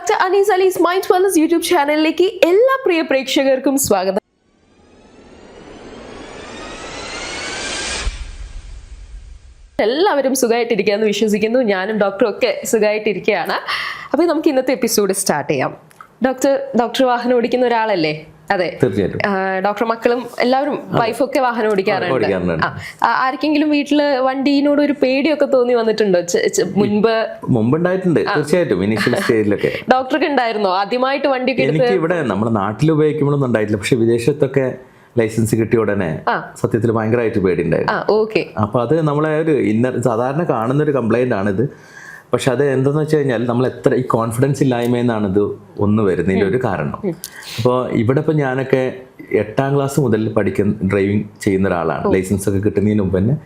Doctor Anees Alees mind wellness YouTube ചാനലിലേക്ക് എല്ലാ പ്രിയ പ്രേക്ഷകർക്കും സ്വാഗതം. എല്ലാവരും സുഖമായിട്ടിരിക്കുകയെന്ന് വിശ്വസിക്കുന്നു. ഞാനും ഡോക്ടറും ഒക്കെ സുഖമായിട്ടിരിക്കുകയാണ് അപ്പോൾ നമുക്ക് ഇന്നത്തെ എപ്പിസോഡ് സ്റ്റാർട്ട് ചെയ്യാം. ഡോക്ടർ ഡോക്ടർ വാഹനം ഓടിക്കുന്ന ഒരാളല്ലേ? അതെ. തീർച്ചയായിട്ടും. ഡോക്ടർ മക്കളും എല്ലാവരും വൈഫൊക്കെ വാഹനം ഓടിക്കാറുണ്ട്. ആർക്കെങ്കിലും വീട്ടിൽ വണ്ടിനോട് ഒരു പേടിയൊക്കെ തോന്നി വന്നിട്ടുണ്ടോ? മുൻപ്? മുമ്പുണ്ടായിട്ടുണ്ട്. തീർച്ചയായിട്ടും. ഇനിഷ്യൽ സ്റ്റേജിലൊക്കെ. ഡോക്ടർക്ക് ഉണ്ടായിരുന്നോ? ആദ്യമായിട്ട് വണ്ടി എനിക്ക് ഇവിടെ നമ്മുടെ നാട്ടിൽ ഉപയോഗിക്കുമ്പോഴൊന്നും ഉണ്ടായിട്ടില്ല. പക്ഷെ വിദേശത്തൊക്കെ ലൈസൻസ് കിട്ടിയ ഉടനെ സത്യത്തിൽ ഭയങ്കരമായിട്ട് പേടിയുണ്ടായിരുന്നു. അപ്പൊ അത് നമ്മളെ ഒരു ഇന്നർ സാധാരണ കാണുന്ന ഒരു കംപ്ലൈന്റ് ആണിത്. പക്ഷെ അത് എന്തെന്ന് വെച്ച് കഴിഞ്ഞാൽ നമ്മൾ എത്ര ഈ കോൺഫിഡൻസ് ഇല്ലായ്മയെന്നാണ് ഇത് ഒന്ന് വരുന്നതിന്റെ ഒരു കാരണം. അപ്പോൾ ഇവിടെ ഇപ്പോൾ ഞാനൊക്കെ എട്ടാം ക്ലാസ് മുതൽ പഠിക്കുന്ന ഡ്രൈവിംഗ് ചെയ്യുന്ന ഒരാളാണ്. ലൈസൻസ് ഒക്കെ കിട്ടുന്നതിന് മുമ്പ് തന്നെ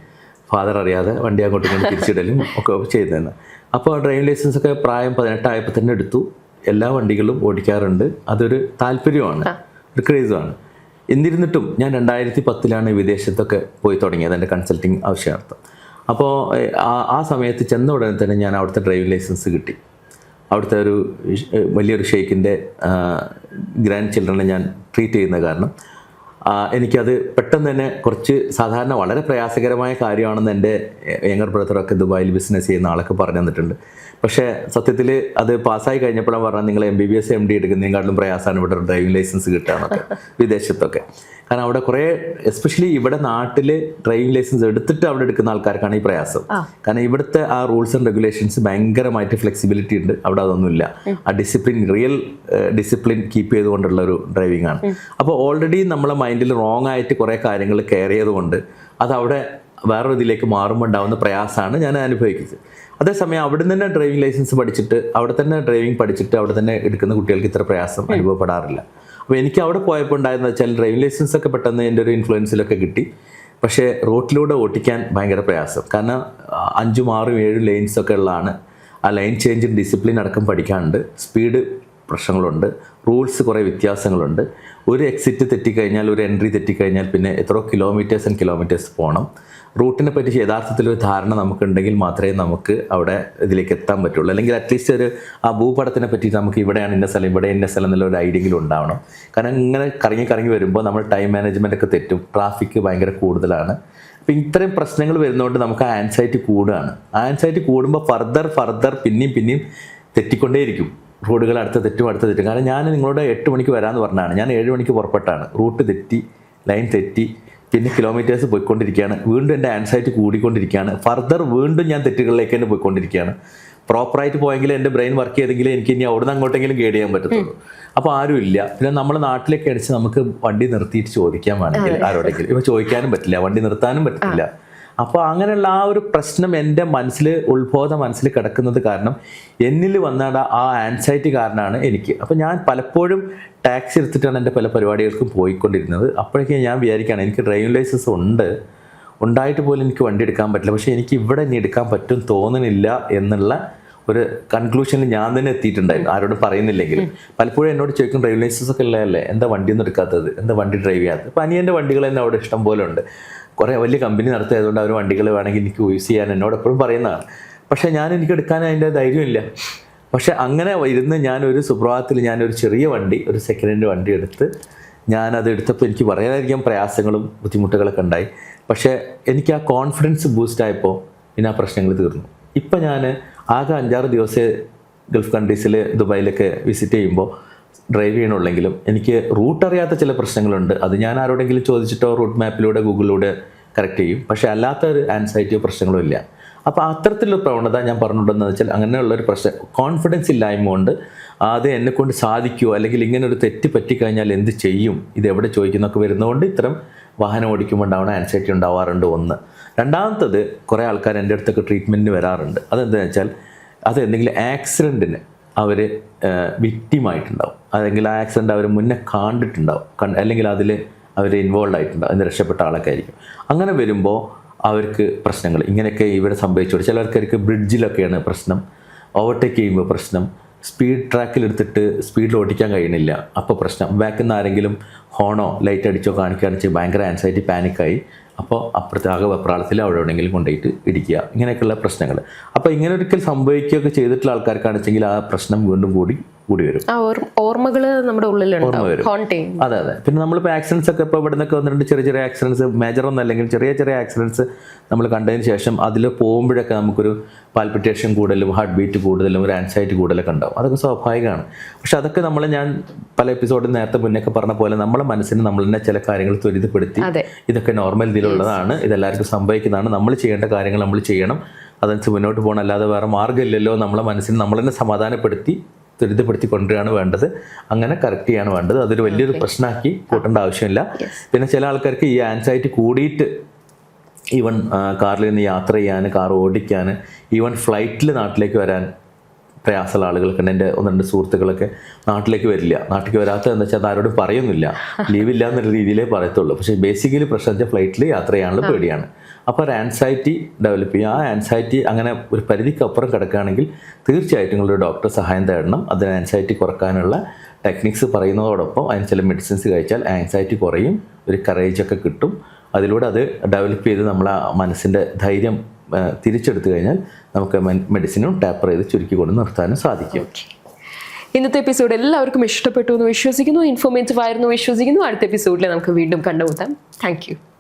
ഫാദർ അറിയാതെ വണ്ടി അങ്ങോട്ടും ഇങ്ങോട്ട് തിരിച്ചിടലും ഒക്കെ ചെയ്തതെന്ന് അപ്പോൾ ഡ്രൈവിംഗ് ലൈസൻസ് ഒക്കെ പ്രായം പതിനെട്ടായപ്പോൾ തന്നെ എടുത്തു. എല്ലാ വണ്ടികളും ഓടിക്കാറുണ്ട്. അതൊരു താല്പര്യമാണ്. ഒരു ക്രേസുമാണ് എന്നിരുന്നിട്ടും ഞാൻ രണ്ടായിരത്തി പത്തിലാണ് വിദേശത്തൊക്കെ പോയി തുടങ്ങിയത്. എന്റെ കൺസൾട്ടിങ് ആവശ്യാർത്ഥം. അപ്പോൾ ആ സമയത്ത് ചെന്ന ഉടനെ തന്നെ ഞാൻ അവിടുത്തെ ഡ്രൈവിംഗ് ലൈസൻസ് കിട്ടി. അവിടുത്തെ ഒരു വലിയൊരു ഷെയ്ക്കിന്റെ ഗ്രാൻഡ് ചിൽഡ്രനെ ഞാൻ ട്രീറ്റ് ചെയ്യുന്ന കാരണം എനിക്കത് പെട്ടെന്ന് തന്നെ കുറച്ച് സാധാരണ വളരെ പ്രയാസകരമായ കാര്യമാണെന്ന് എന്റെ യങ്ങർ ബ്രദറൊക്കെ ദുബായിൽ ബിസിനസ് ചെയ്യുന്ന ആളൊക്കെ പറഞ്ഞു തന്നിട്ടുണ്ട്. പക്ഷേ സത്യത്തിൽ അത് പാസ്സായി കഴിഞ്ഞപ്പോഴാണ് പറഞ്ഞാൽ നിങ്ങൾ M B B S M D എടുക്കുന്നതിനെക്കാട്ടിലും പ്രയാസമാണ് ഇവിടെ ഡ്രൈവിംഗ് ലൈസൻസ് കിട്ടാനൊക്കെ വിദേശത്തൊക്കെ. കാരണം അവിടെ കുറേ എസ്പെഷ്യലി ഇവിടെ നാട്ടിൽ ഡ്രൈവിംഗ് ലൈസൻസ് എടുത്തിട്ട് അവിടെ എടുക്കുന്ന ആൾക്കാർക്കാണ് ഈ പ്രയാസം. കാരണം ഇവിടുത്തെ ആ റൂൾസ് ആൻഡ് റെഗുലേഷൻസ് ഭയങ്കരമായിട്ട് ഫ്ലെക്സിബിലിറ്റി ഉണ്ട്. അവിടെ അതൊന്നുമില്ല. ആ ഡിസിപ്ലിൻ റിയൽ ഡിസിപ്ലിൻ കീപ്പ് ചെയ്തുകൊണ്ടുള്ള ഒരു ഡ്രൈവിംഗ് ആണ്. അപ്പോൾ ഓൾറെഡി നമ്മളെ മൈൻഡിൽ റോങ് ആയിട്ട് കുറേ കാര്യങ്ങൾ കെയർ ചെയ്തുകൊണ്ട് അത് അവിടെ വേറൊരു ഇതിലേക്ക് മാറുമ്പോൾ ഉണ്ടാകുന്ന പ്രയാസമാണ് ഞാൻ അനുഭവിക്കുന്നത്. അതേസമയം അവിടെ തന്നെ ഡ്രൈവിംഗ് ലൈസൻസ് പഠിച്ചിട്ട് അവിടെ തന്നെ ഡ്രൈവിംഗ് പഠിച്ചിട്ട് അവിടെ തന്നെ എടുക്കുന്ന കുട്ടികൾക്ക് ഇത്ര പ്രയാസം അനുഭവപ്പെടാറില്ല. അപ്പോൾ എനിക്ക് അവിടെ പോയപ്പോൾ ഉണ്ടായെന്ന് വെച്ചാൽ ഡ്രൈവിംഗ് ലൈസൻസ് ഒക്കെ പെട്ടെന്ന് എന്റെ ഒരു ഇൻഫ്ലുവൻസിലൊക്കെ കിട്ടി. പക്ഷേ റോട്ടിലൂടെ ഓട്ടിക്കാൻ ഭയങ്കര പ്രയാസം. കാരണം അഞ്ചും ആറും ഏഴും ലൈൻസൊക്കെ ഉള്ളതാണ്. ആ ലൈൻ ചേഞ്ചും ഡിസിപ്ലിൻ അടക്കം പഠിക്കാനുണ്ട്. സ്പീഡ് പ്രശ്നങ്ങളുണ്ട്. റൂൾസ് കുറേ വ്യത്യാസങ്ങളുണ്ട്. ഒരു എക്സിറ്റ് തെറ്റിക്കഴിഞ്ഞാൽ ഒരു എൻട്രി തെറ്റിക്കഴിഞ്ഞാൽ പിന്നെ എത്രയോ കിലോമീറ്റേഴ്സ് ആൻഡ് കിലോമീറ്റേഴ്സ് പോകണം റൂട്ടിനെ പറ്റി യഥാർത്ഥത്തിൽ ഒരു ധാരണ നമുക്കുണ്ടെങ്കിൽ മാത്രമേ നമുക്ക് അവിടെ ഇതിലേക്ക് എത്താൻ പറ്റുള്ളൂ. അല്ലെങ്കിൽ അറ്റ്ലീസ്റ്റ് ഒരു ആ ഭൂപടത്തിനെ പറ്റി നമുക്ക് ഇവിടെയാണ് ഇന്ന സ്ഥലം ഇവിടെ ഇന്ന സ്ഥലം എന്നുള്ള ഒരു ഐഡിയെങ്കിലും ഉണ്ടാവണം. കാരണം ഇങ്ങനെ കറങ്ങി കറങ്ങി വരുമ്പോൾ നമ്മൾ ടൈം മാനേജ്മെന്റ് ഒക്കെ തെറ്റും. ട്രാഫിക് ഭയങ്കര കൂടുതലാണ്. അപ്പം ഇത്രയും പ്രശ്നങ്ങൾ വരുന്നതുകൊണ്ട് നമുക്ക് ആൻസൈറ്റി കൂടുകയാണ്. ആൻസൈറ്റി കൂടുമ്പോൾ ഫർദർ ഫർദർ പിന്നെയും പിന്നെയും തെറ്റിക്കൊണ്ടേയിരിക്കും. റോഡുകൾ അടുത്ത തെറ്റും അടുത്ത തെറ്റും. കാരണം ഞാൻ നിങ്ങളോട് എട്ട് മണിക്ക് വരാമെന്ന് പറഞ്ഞാണ്. ഞാൻ ഏഴ് മണിക്ക് പുറപ്പെട്ടാണ്. റൂട്ട് തെറ്റി ലൈൻ തെറ്റി പിന്നെ കിലോമീറ്റേഴ്സ് പോയിക്കൊണ്ടിരിക്കുകയാണ്. വീണ്ടും എന്റെ ആൻസൈറ്റി കൂടിക്കൊണ്ടിരിക്കുകയാണ്. ഫർദർ വീണ്ടും ഞാൻ തെറ്റുകളിലേക്ക് തന്നെ പോയിക്കൊണ്ടിരിക്കുകയാണ്. പ്രോപ്പറായിട്ട് പോയെങ്കിൽ എന്റെ ബ്രെയിൻ വർക്ക് ചെയ്തെങ്കിൽ എനിക്ക് ഇനി അവിടുന്ന് അങ്ങോട്ടെങ്കിലും ഗൈഡ് ചെയ്യാൻ പറ്റത്തുള്ളൂ. അപ്പോൾ ആരും ഇല്ല. പിന്നെ നമ്മൾ നാട്ടിലേക്ക് അടിച്ച് നമുക്ക് വണ്ടി നിർത്തിയിട്ട് ചോദിക്കാൻ വേണമെങ്കിൽ ആരോടെങ്കിലും. ഇപ്പോൾ ചോദിക്കാനും പറ്റില്ല. വണ്ടി നിർത്താനും പറ്റില്ല അപ്പോൾ അങ്ങനെയുള്ള ആ ഒരു പ്രശ്നം എന്റെ മനസ്സിൽ ഉത്ബോധ മനസ്സിൽ കിടക്കുന്നത് കാരണം എന്നിൽ വന്ന ആ ആൻസൈറ്റി കാരണമാണ് എനിക്ക്. അപ്പോൾ ഞാൻ പലപ്പോഴും ടാക്സി എടുത്തിട്ടാണ് എന്റെ പല പരിപാടികൾക്കും പോയിക്കൊണ്ടിരുന്നത്. അപ്പോഴേക്കും ഞാൻ വിചാരിക്കുകയാണ് എനിക്ക് ഡ്രൈവിംഗ് ലൈസൻസ് ഉണ്ട്. ഉണ്ടായിട്ട് പോലും എനിക്ക് വണ്ടി എടുക്കാൻ പറ്റില്ല. പക്ഷേ എനിക്ക് ഇവിടെ ഇനി എടുക്കാൻ പറ്റും തോന്നുന്നില്ല എന്നുള്ള ഒരു കൺക്ലൂഷനിൽ ഞാൻ തന്നെ എത്തിയിട്ടുണ്ടായിരുന്നു. ആരോടും പറയുന്നില്ലെങ്കിലും പലപ്പോഴും എന്നോട് ചോദിക്കും ഡ്രൈവിംഗ് ലൈസൻസ് ഒക്കെ ഇല്ലല്ലേ എന്താ വണ്ടിയൊന്നും എടുക്കാത്തത്? എന്താ വണ്ടി ഡ്രൈവ് ചെയ്യാത്തത്? അപ്പോൾ അനിയന്റെ വണ്ടികൾ തന്നെ അവിടെ ഇഷ്ടം പോലെ ഉണ്ട്. കുറേ വലിയ കമ്പനി നടത്തിയതുകൊണ്ട് അവർ വണ്ടികൾ വേണമെങ്കിൽ എനിക്ക് യൂസ് ചെയ്യാൻ എന്നോട് എപ്പോഴും പറയുന്നതാണ്. പക്ഷേ ഞാൻ എനിക്ക് എടുക്കാൻ അതിന്റെ ധൈര്യമില്ല. പക്ഷെ അങ്ങനെ ഇരുന്ന് ഞാനൊരു സുപ്രഭാതത്തിൽ ഞാനൊരു ചെറിയ വണ്ടി ഒരു സെക്കൻഡ് ഹാൻഡ് വണ്ടി എടുത്ത് ഞാനത് എടുത്തപ്പോൾ എനിക്ക് വളരെയധികം പ്രയാസങ്ങളും ബുദ്ധിമുട്ടുകളൊക്കെ ഉണ്ടായി. പക്ഷേ എനിക്ക് ആ കോൺഫിഡൻസ് ബൂസ്റ്റ് ആയപ്പോൾ പിന്നെ ആ പ്രശ്നങ്ങൾ തീർന്നു. ഇപ്പം ഞാൻ ആകെ അഞ്ചാറ് ദിവസം ഗൾഫ് കൺട്രീസിൽ ദുബായിലൊക്കെ വിസിറ്റ് ചെയ്യുമ്പോൾ ഡ്രൈവ് ചെയ്യണുള്ളെങ്കിലും എനിക്ക് റൂട്ട് അറിയാത്ത ചില പ്രശ്നങ്ങളുണ്ട്. അത് ഞാൻ ആരോടെങ്കിലും ചോദിച്ചിട്ടോ റൂട്ട് മാപ്പിലൂടെ ഗൂഗിളിലൂടെ കറക്റ്റ് ചെയ്യും. പക്ഷേ അല്ലാത്ത ഒരു ആൻസൈറ്റിയോ പ്രശ്നങ്ങളോ ഇല്ല. അപ്പോൾ അത്തരത്തിലുള്ള പ്രവണത ഞാൻ പറഞ്ഞിട്ടുണ്ടെന്ന് വെച്ചാൽ അങ്ങനെയുള്ള ഒരു പ്രശ്നം കോൺഫിഡൻസ് ഇല്ലായ്മ കൊണ്ട് അത് എന്നെ കൊണ്ട് സാധിക്കുമോ അല്ലെങ്കിൽ ഇങ്ങനെ ഒരു തെറ്റ് പറ്റിക്കഴിഞ്ഞാൽ എന്ത് ചെയ്യും? ഇത് എവിടെ ചോദിക്കുന്നൊക്കെ വരുന്നതുകൊണ്ട് ഇത്തരം വാഹനം ഓടിക്കുമ്പോൾ ഉണ്ടാവുന്ന ആൻസൈറ്റി ഉണ്ടാവാറുണ്ട് ഒന്ന്. രണ്ടാമത്തത് കുറേ ആൾക്കാർ എന്റെ അടുത്തൊക്കെ ട്രീറ്റ്മെന്റിന് വരാറുണ്ട്. അതെന്താണെന്ന് വെച്ചാൽ അത് എന്തെങ്കിലും ആക്സിഡന്റിന് അവർ വിക്റ്റിമായിട്ടുണ്ടാവും അല്ലെങ്കിൽ ആ ആക്സിഡന്റ് അവർ മുന്നേ കണ്ടിട്ടുണ്ടാവും. അല്ലെങ്കിൽ അതിൽ അവർ ഇൻവോൾവ് ആയിട്ടുണ്ടാവും. അതിന് രക്ഷപ്പെട്ട ആളൊക്കെ ആയിരിക്കും. അങ്ങനെ വരുമ്പോൾ അവർക്ക് പ്രശ്നങ്ങൾ. ഇങ്ങനെയൊക്കെ ഇവിടെ സംഭവിച്ചു. ചിലർക്കാർക്ക് ബ്രിഡ്ജിലൊക്കെയാണ് പ്രശ്നം. ഓവർടേക്ക് ചെയ്യുമ്പോൾ പ്രശ്നം. സ്പീഡ് ട്രാക്കിൽ എടുത്തിട്ട് സ്പീഡിൽ ഓടിക്കാൻ കഴിയുന്നില്ല. അപ്പോൾ പ്രശ്നം. ബാക്കിൽ നിന്ന് ആരെങ്കിലും ഹോണോ ലൈറ്റ് അടിച്ചോ കാണിക്കുകയാണെന്ന് വെച്ചാൽ ഭയങ്കര ആൻസൈറ്റി പാനിക്കായി അപ്പോൾ അപ്പുറത്തെ ആകെ വെപ്രാളത്തിൽ അവിടെ എവിടെയെങ്കിലും കൊണ്ടുപോയിട്ട് ഇടിക്കുക ഇങ്ങനെയൊക്കെയുള്ള പ്രശ്നങ്ങൾ. അപ്പോൾ ഇങ്ങനെ ഒരിക്കൽ സംഭവിക്കുകയൊക്കെ ചെയ്തിട്ടുള്ള ആൾക്കാർക്കാണെച്ചെങ്കിൽ ആ പ്രശ്നം വീണ്ടും കൂടി കൂടി വരും ആ ഓർ- നമ്മുടെ ഉള്ളിലുണ്ട്. അതെ അതെ. പിന്നെ നമ്മളിപ്പോൾ ആക്സിഡൻസ് ഒക്കെ ഇപ്പോൾ ഇവിടെ നിന്നൊക്കെ വന്നിട്ടുണ്ട്. ചെറിയ ചെറിയ ആക്സിഡൻസ് മേജർ ഒന്നും അല്ലെങ്കിൽ ചെറിയ ചെറിയ ആക്സിഡൻസ് നമ്മൾ കണ്ടതിന് ശേഷം അതിൽ പോകുമ്പോഴൊക്കെ നമുക്കൊരു പാൽപിറ്റേഷൻ കൂടുതലും ഹാർട്ട് ബീറ്റ് കൂടുതലും ഒരു ആൻസൈറ്റി കൂടുതലൊക്കെ ഉണ്ടാവും. അതൊക്കെ സ്വാഭാവികമാണ്. പക്ഷെ അതൊക്കെ നമ്മൾ ഞാൻ പല എപ്പിസോഡിൽ നേരത്തെ മുന്നേ പറഞ്ഞ പോലെ നമ്മളെ മനസ്സിന് നമ്മൾ തന്നെ ചില കാര്യങ്ങൾ ത്വരിതപ്പെടുത്തി ഇതൊക്കെ നോർമൽ ഇതിലുള്ളതാണ്. ഇതെല്ലാവർക്കും സംഭവിക്കുന്നതാണ്. നമ്മൾ ചെയ്യേണ്ട കാര്യങ്ങൾ നമ്മൾ ചെയ്യണം. അതനുസരിച്ച് മുന്നോട്ട് പോകണം. അല്ലാതെ വേറെ മാർഗമില്ലല്ലോ നമ്മളെ മനസ്സിന് നമ്മൾ തന്നെ സമാധാനപ്പെടുത്തി ത്വരിതപ്പെടുത്തി കൊണ്ടുവരികയാണ് വേണ്ടത്. അങ്ങനെ കറക്റ്റ് ചെയ്യാണ് വേണ്ടത്. അതൊരു വലിയൊരു പ്രശ്നമാക്കി കൂട്ടേണ്ട ആവശ്യമില്ല. പിന്നെ ചില ആൾക്കാർക്ക് ഈ ആൻസൈറ്റി കൂടിയിട്ട് ഈവൻ കാറിൽ നിന്ന് യാത്ര ചെയ്യാൻ കാർ ഓടിക്കാൻ ഈവൻ ഫ്ലൈറ്റിൽ നാട്ടിലേക്ക് വരാൻ പ്രയാസമുള്ള ആളുകൾക്ക് എന്റെ ഒന്ന് രണ്ട് സുഹൃത്തുക്കളൊക്കെ നാട്ടിലേക്ക് വരില്ല. നാട്ടിലേക്ക് വരാത്ത എന്ന് വെച്ചാൽ അത് ആരോടും പറയുന്നില്ല. ലീവില്ല എന്നൊരു രീതിയിലേ പറയത്തുള്ളൂ. പക്ഷേ ബേസിക്കലി പ്രശ്നം വെച്ചാൽ ഫ്ലൈറ്റിൽ യാത്ര ചെയ്യാനുള്ള പേടിയാണ്. അപ്പോൾ ഒരു ആൻസൈറ്റി ഡെവലപ്പ് ചെയ്യും. ആ ആൻസൈറ്റി അങ്ങനെ ഒരു പരിധിക്കപ്പുറം കിടക്കുകയാണെങ്കിൽ തീർച്ചയായിട്ടും നിങ്ങളൊരു ഡോക്ടർ സഹായം തേടണം. അതിന് ആൻസൈറ്റി കുറക്കാനുള്ള ടെക്നിക്സ് പറയുന്നതോടൊപ്പം അതിന് ചില മെഡിസിൻസ് കഴിച്ചാൽ ആൻസൈറ്റി കുറയും ഒരു കറേജ് ഒക്കെ കിട്ടും. അതിലൂടെ അത് ഡെവലപ്പ് ചെയ്ത് നമ്മളെ മനസ്സിന്റെ ധൈര്യം ആ, തിരിച്ചെടുത്തു കഴിഞ്ഞാൽ നമുക്ക് മെഡിസിനും ടാപ്പർ ചെയ്ത് ചുരുക്കി കൊണ്ട് നിർത്താനും സാധിക്കും. ഇന്നത്തെ എപ്പിസോഡ് എല്ലാവർക്കും ഇഷ്ടപ്പെട്ടു എന്ന് വിശ്വസിക്കുന്നു. ഇൻഫോർമേറ്റീവ് ആയിരുന്നു വിശ്വസിക്കുന്നു. അടുത്ത എപ്പിസോഡിൽ നമുക്ക് വീണ്ടും കണ്ടുമുട്ടാം. താങ്ക്